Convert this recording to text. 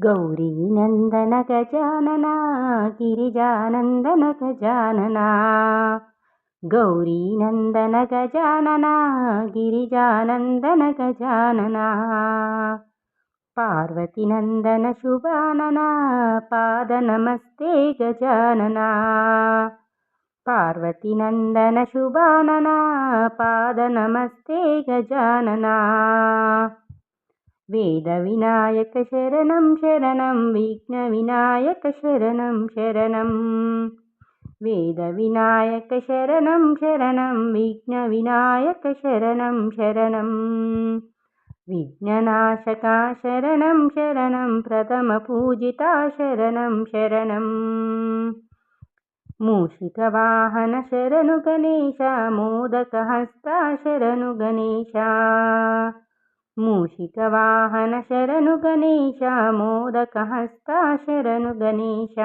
ಗೌರಿ ನಂದನ ಗಜಾನನ ಗಿರಿಜಾನಂದನ ಗಜಾನನ ಗೌರಿ ನಂದನ ಗಜಾನನ ಗಿರಿಜಾನಂದನ ಗಜಾನನ ಪಾರ್ವತಿ ನಂದನ ಶುಭಾನನ ಪಾದ ನಮಸ್ತೆ ಗಜಾನನ ಪಾರ್ವತಿ ನಂದನ ಶುಭಾನನ ಪಾದ ನಮಸ್ತೆ ಗಜಾನನ वेदविनायकशरणं शरणं विघ्नविनायकशरणं शरणं वेदविनायकशरणं शरणं विघ्नविनायकशरणं शरणं विघ्ननाशका शरणं शरणं प्रथमपूजिता शरणं शरणम्। मूषिकवाहन शरणु गणेश मोदकहस्ता शरणु गणेश मूषिकवाहन शरणु गणेश मोदकहस्ता शरणु गणेश